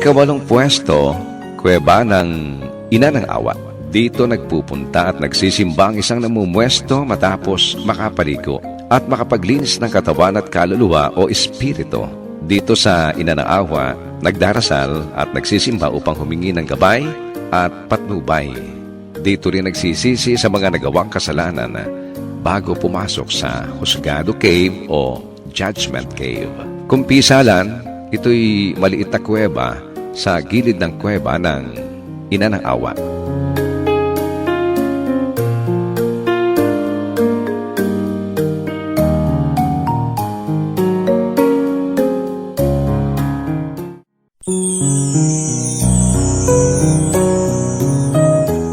Ikawalong pwesto, kuweba ng ina ng awa. Dito nagpupunta at nagsisimba ang isang namumwesto matapos makapaligo at makapaglinis ng katawan at kaluluwa o espiritu. Dito sa ina ng awa, nagdarasal at nagsisimba upang humingi ng gabay at patnubay. Dito rin nagsisisi sa mga nagawang kasalanan bago pumasok sa Husgado Cave o Judgment Cave. Kung pisalan, ito'y maliit na kuweba sa gilid ng kuweba ng ina ng awa.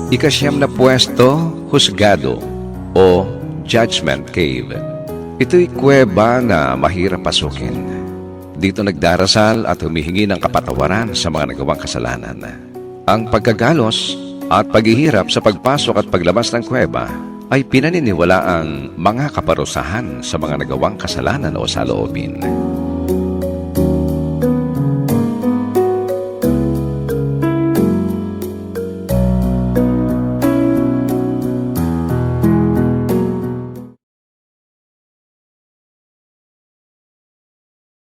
Ikasyam na pwesto, Husgado o Judgment Cave. Ito'y kuweba na mahirap pasukin. Dito nagdarasal at humihingi ng kapatawaran sa mga nagawang kasalanan. Ang pagkagalos at paghihirap sa pagpasok at paglabas ng kuweba ay pinaniniwala ang mga kaparusahan sa mga nagawang kasalanan o saloobin.